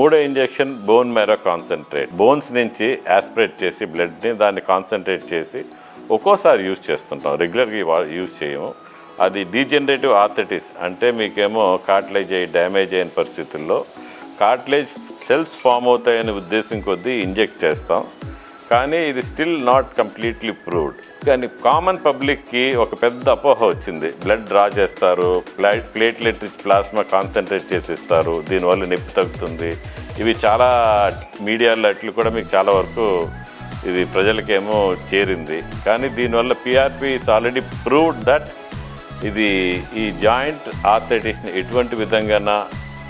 మూడో injection bone marrow concentrate. Bones నుంచి aspirate చేసి బ్లడ్ని దాన్ని కాన్సన్ట్రేట్ చేసి ఒక్కోసారి యూజ్ చేస్తుంటాం. రెగ్యులర్గా యూజ్ చేయము. అది డీజనరేటివ్ ఆర్థటిస్ అంటే మీకేమో కార్టిలేజ్ అయ్యి డ్యామేజ్ అయిన పరిస్థితుల్లో కార్టిలేజ్ సెల్స్ ఫామ్ అవుతాయనే ఉద్దేశం కొద్దీ ఇంజెక్ట్ చేస్తాం. కానీ ఇది స్టిల్ నాట్ కంప్లీట్లీ ప్రూవ్డ్ కానీ కామన్ పబ్లిక్కి ఒక పెద్ద అపోహ వచ్చింది. బ్లడ్ డ్రా చేస్తారు plat platelet rich plasma concentrate చేసి ఇస్తారు దీనివల్ల నొప్పి తగ్గుతుంది. ఇవి చాలా మీడియాలో అట్లు కూడా మీకు చాలా వరకు ఇది ప్రజలకేమో చేరింది. కానీ దీనివల్ల PRP is already proved that ఇది ఈ జాయింట్ ఆర్థరైటిస్ని ఎటువంటి విధంగాన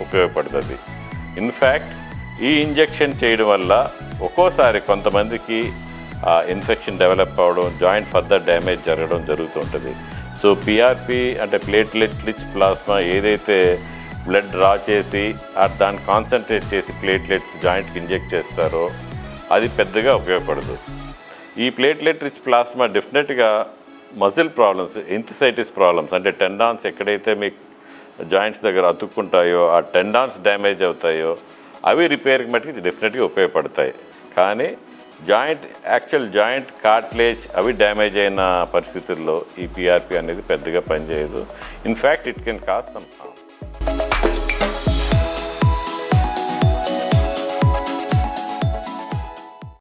ఉపయోగపడుతుంది. ఇన్ఫ్యాక్ట్ ఈ ఇంజెక్షన్ చేయడం వల్ల ఒక్కోసారి కొంతమందికి ఆ ఇన్ఫెక్షన్ డెవలప్ అవ్వడం జాయింట్ ఫర్దర్ డ్యామేజ్ జరగడం జరుగుతుంటుంది సో పిఆర్పి అంటే ప్లేట్లెట్ రిచ్ ప్లాస్మా ఏదైతే బ్లడ్ డ్రా చేసి ఆ దాన్ని కాన్సన్ట్రేట్ చేసి ప్లేట్లెట్స్ జాయింట్కి ఇంజెక్ట్ చేస్తారో అది పెద్దగా ఉపయోగపడదు. ఈ ప్లేట్లెట్ రిచ్ ప్లాస్మా డెఫినెట్గా మజిల్ ప్రాబ్లమ్స్ ఎంతిసైటిస్ ప్రాబ్లమ్స్ అంటే టెండాన్స్ ఎక్కడైతే మీకు జాయింట్స్ దగ్గర అతుక్కుంటాయో ఆ టెండాన్స్ డ్యామేజ్ అవుతాయో అవి రిపేర్కి మట్టుకు డెఫినెట్గా ఉపయోగపడతాయి. కానీ జాయింట్ యాక్చువల్ జాయింట్ కార్ట్లేజ్ అవి డ్యామేజ్ అయిన పరిస్థితుల్లో ఈ పిఆర్పి అనేది పెద్దగా పనిచేయదు. In fact it can cause some